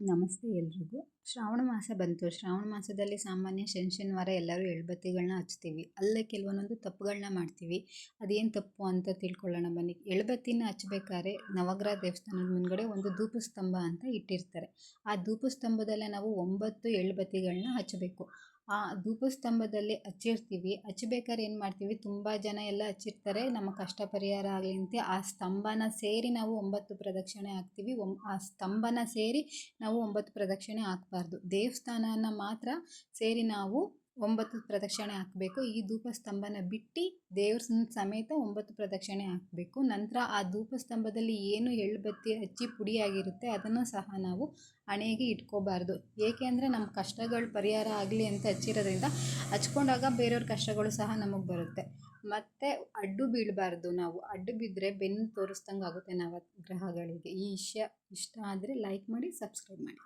ನಮಸ್ತೆ ಎಲ್ರಿಗೂ. ಶ್ರಾವಣ ಮಾಸ ಬಂತು. ಶ್ರಾವಣ ಮಾಸದಲ್ಲಿ ಸಾಮಾನ್ಯ ಶನಿ ಶನಿವಾರ ಎಲ್ಲರೂ ಎಳ್ಬತ್ತಿಗಳನ್ನ ಹಚ್ತೀವಿ. ಅಲ್ಲೇ ಕೆಲವೊಂದೊಂದು ತಪ್ಪುಗಳನ್ನ ಮಾಡ್ತೀವಿ. ಅದೇನು ತಪ್ಪು ಅಂತ ತಿಳ್ಕೊಳ್ಳೋಣ ಬನ್ನಿ. ಎಳ್ಬತ್ತಿನ ಹಚ್ಬೇಕಾದ್ರೆ ನವಗ್ರಹ ದೇವಸ್ಥಾನದ ಮುಂದ್ಗಡೆ ಒಂದು ಧೂಪಸ್ತಂಭ ಅಂತ ಇಟ್ಟಿರ್ತಾರೆ. ಆ ಧೂಪಸ್ತಂಭದಲ್ಲೇ ನಾವು ಒಂಬತ್ತು ಎಳ್ಬತ್ತಿಗಳನ್ನ ಹಚ್ಚಬೇಕು ಆ ಧೂಪಸ್ತಂಭದಲ್ಲಿ ಹಚ್ಚಿರ್ತೀವಿ. ಹಚ್ಬೇಕಾದ್ರೆ ಏನು ಮಾಡ್ತೀವಿ? ತುಂಬ ಜನ ಎಲ್ಲ ಹಚ್ಚಿರ್ತಾರೆ. ನಮ್ಮ ಕಷ್ಟ ಪರಿಹಾರ ಆಗಲಿ ಅಂತ. ಆ ಸ್ತಂಭನ ಸೇರಿ ನಾವು ಒಂಬತ್ತು ಪ್ರದಕ್ಷಿಣೆ ಹಾಕ್ತೀವಿ. ಒಂ, ಆ ಸ್ತಂಭನ ಸೇರಿ ನಾವು ಒಂಬತ್ತು ಪ್ರದಕ್ಷಿಣೆ ಹಾಕ್ಬಾರ್ದು. ದೇವಸ್ಥಾನನ ಮಾತ್ರ ಸೇರಿ ನಾವು ಒಂಬತ್ತು ಪ್ರದಕ್ಷಿಣೆ ಹಾಕಬೇಕು. ಈ ಧೂಪ ಸ್ತಂಭನ ಬಿಟ್ಟು ದೇವ್ರ ಸಮೇತ ಒಂಬತ್ತು ಪ್ರದಕ್ಷಿಣೆ ಹಾಕಬೇಕು. ನಂತರ ಆ ಧೂಪ ಸ್ತಂಭದಲ್ಲಿ ಏನು ಎಳ್ಳುಬತ್ತಿ ಹಚ್ಚಿ ಪುಡಿಯಾಗಿರುತ್ತೆ ಅದನ್ನು ಸಹ ನಾವು ಹಣೆಗೆ ಇಟ್ಕೋಬಾರ್ದು. ಏಕೆ ಅಂದರೆ ನಮ್ಮ ಕಷ್ಟಗಳು ಪರಿಹಾರ ಆಗಲಿ ಅಂತ ಹಚ್ಚಿರೋದ್ರಿಂದ ಹಚ್ಕೊಂಡಾಗ ಬೇರೆಯವ್ರ ಕಷ್ಟಗಳು ಸಹ ನಮಗೆ ಬರುತ್ತೆ. ಮತ್ತು ಅಡ್ಡು ಬೀಳಬಾರ್ದು ನಾವು. ಅಡ್ಡು ಬಿದ್ದರೆ ಬೆನ್ನು ತೋರಿಸ್ದಂಗೆ ಆಗುತ್ತೆ ನಾವು ಗ್ರಹಗಳಿಗೆ ಈ ವಿಷಯ ಇಷ್ಟ ಆದರೆ ಲೈಕ್ ಮಾಡಿ ಸಬ್ಸ್ಕ್ರೈಬ್ ಮಾಡಿ.